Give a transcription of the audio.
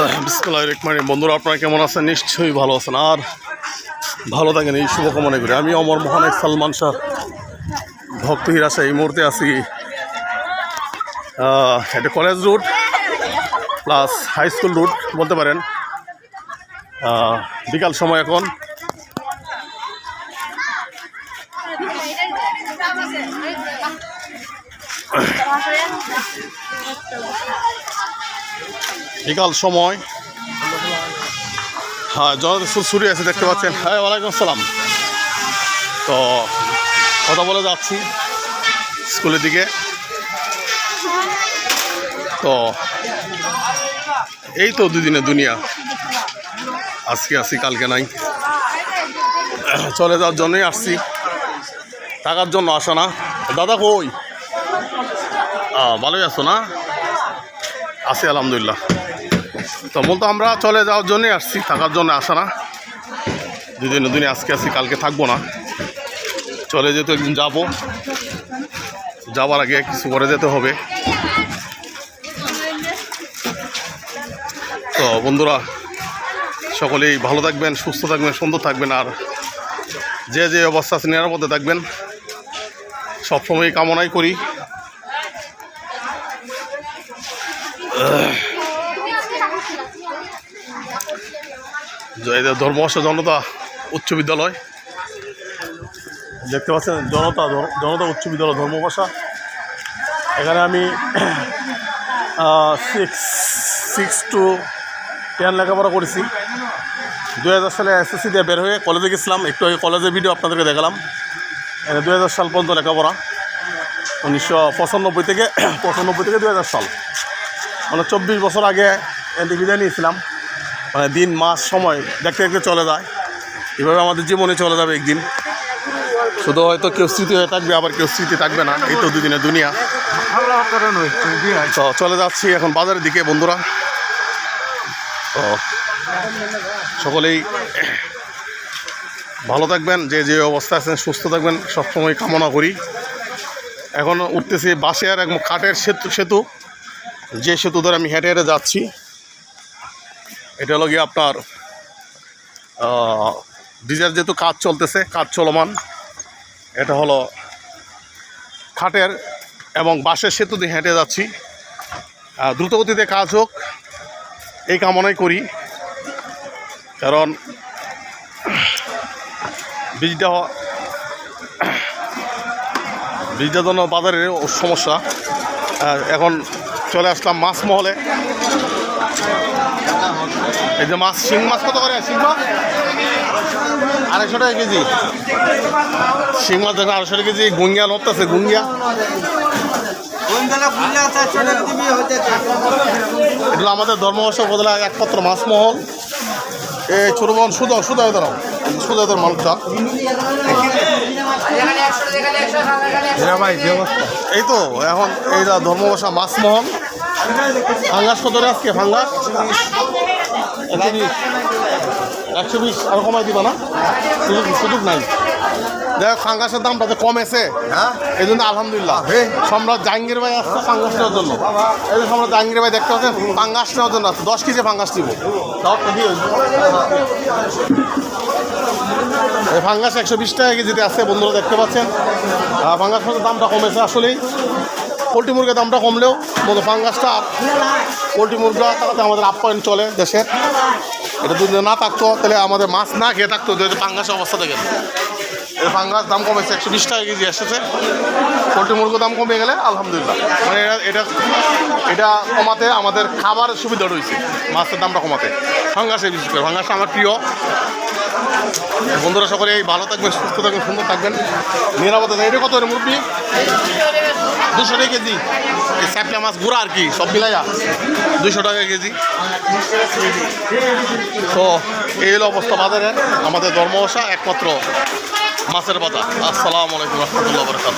বিসমুল্লাহ বন্ধুরা, আপনারা কেমন আছেন? নিশ্চয়ই ভালো আছেন। আর ভালো থাকেন, এই শুভকামনা করি। আমি অমর মোহাম্মদ সালমান শাহ। ভক্ত হিরাসা এই মুহূর্তে আছি এটা college route plus high school route বলতে পারেন। বিকাল সময় এখন। বিকাল সময়। হ্যাঁ জনতা সুরসুরি আছে, দেখতে পাচ্ছেন। হ্যাঁ ওয়ালাইকুম আসসালাম। তো, কথা বলে যাচ্ছি স্কুলের দিকে। তো, এই তো দুদিনের দুনিয়া। আজকে আসি কালকে নাই। চলে যাওয়ার জন্যই আসছি। টাকার জন্য আসা না। দাদা কই? ভালোই আছো না? আছি, আলহামদুলিল্লাহ। তো মূলত আমরা চলে যাওয়ার জন্যই আসছি, থাকার জন্য আসা না। দুদিন, দুদিনে আজকে আসি কালকে থাকব না। চলে যেতে একদিন যাব, যাওয়ার আগে কিছু করে যেতে হবে। তো বন্ধুরা, সকলেই ভালো থাকবেন, সুস্থ থাকবেন, সুন্দর থাকবেন, আর যে যে অবস্থা আছে, নিরাপদে থাকবেন। সবসময় কামনাই করি। ধর্মবর্ষ জনতা উচ্চ বিদ্যালয়। দেখতে পাচ্ছেন, জনতা জনতা উচ্চ বিদ্যালয় ধর্মভাষা। এখানে আমি সিক্স সিক্স টু টেন লেখাপড়া করেছি। দু হাজার সালে এসএসসি দিয়ে বের হয়ে কলেজে গেছিলাম। একটু আগে কলেজের ভিডিও আপনাদেরকে দেখালাম। দু হাজার সাল পর্যন্ত লেখাপড়া। উনিশশো পঁচানব্বই থেকে পঁচানব্বই থেকে দু হাজার সাল। মানে চব্বিশ বছর আগে বিদায় নিয়েছিলাম। মানে দিন, মাস, সময় দেখতে দেখতে চলে যায়। এভাবে আমাদের জীবনে চলে যাবে একদিন। শুধু হয়তো কেউ স্মৃতি হয়ে থাকবে, আবার কেউ স্মৃতি থাকবে না। এই তো দুদিনের দুনিয়া। তো চলে যাচ্ছি এখন বাজারের দিকে, বন্ধুরা। তো সকলেই ভালো থাকবেন, যে যে অবস্থা আছেন সুস্থ থাকবেন। সবসময় কামনা করি। এখন উঠতেছি বাসে আর এক কাঠের সেতু সেতু। যে সেতু ধরে আমি হেঁটে হেঁটে যাচ্ছি, এটা হলো গিয়ে আপনার ডিজের যেহেতু কাজ চলতেছে, কাজ চলমান, এটা হলো খাটের এবং বাঁশের সেতু দিয়ে হেঁটে যাচ্ছি। দ্রুতগতিতে কাজ হোক, এই কামনাই করি, কারণ বীজটা জন্য বাজারের সমস্যা। এখন চলে আসলাম মাছ মহলে। এই যে মাছ শিং মাছ কত করে? শিং মাছ? আড়াইশো টাকা কেজি। শিং মাছ দেখেন আড়াইশো টাকা কেজি। গুঙ্গিয়া নড়তেছে গুঙ্গিয়া এগুলো আমাদের ধর্মবর্ষ বদলা একমাত্র মাছ মহল। এই ছোটো বোন সুদা সুদা দাঁড়াও সুদা তোর মালটা। এই তো এখন এইটা ধর্মবাসা মাছ মহল ফাঙ্গাস কত আজকে ফাঙ্গাস? একশো বিশ। আর কমাই দিবা না? সুযোগ সুযোগ নাই। দেখ ফাঙ্গাসের দামটা তো কমেছে হ্যাঁ? এই জন্য আলহামদুলিল্লাহ সম্রাট জাহাঙ্গীর ভাই আসছে ফাঙ্গাস নেওয়ার জন্য। এই যে সম্রাট জাহাঙ্গীর ভাই দেখতে পাচ্ছেন ফাঙ্গাস নেওয়ার জন্য আসছে। দশ কেজি ফাঙ্গাস দিব। এই ফাঙ্গাস একশো বিশ টাকা কেজিতে আছে বন্ধুরা দেখতে পাচ্ছেন। আহ, ফাঙ্গাসের দামটা কমেছে আসলেই। পোলট্রি মুরগির দামটা কমলেও মতো ফাঙ্গাসটা পোলট্রি মুরগা তাতে আমাদের আপ্যায়ন চলে দেশের। এটা যদি না থাকতো, তাহলে আমাদের মাছ না খেয়ে থাকতো যদি ফাঙ্গাসের অবস্থা দেখেন। এই ফাঙ্গাস দাম কমেছে, একশো বিশ টাকা কেজি এসেছে। পোলট্রি মুরগির দাম কমে গেলে, আলহামদুলিল্লাহ। মানে এটা- এটা এটা কমাতে আমাদের খাবারের সুবিধা রয়েছে, মাছের দামটা কমাতে। ফাঙ্গাসে বিশেষ করে ফাঙ্গাসটা আমার প্রিয়। বন্ধুরা সকলে এই ভালো থাকবেন, সুস্থ থাকবেন, সুন্দর থাকবেন। নিরাপদে। এটা কত মুরগি? দুশো টাকা কেজি। স্যাপলা মাছ গুঁড়া আর কি, সব মিলাইয়া দুইশো টাকা কেজি। তো এই হলো অবস্থা বাজারে আমাদের ধর্মবসা একমাত্র মাছের বাজার। আসসালামু আলাইকুম রহমতুল্লাহ বরকাত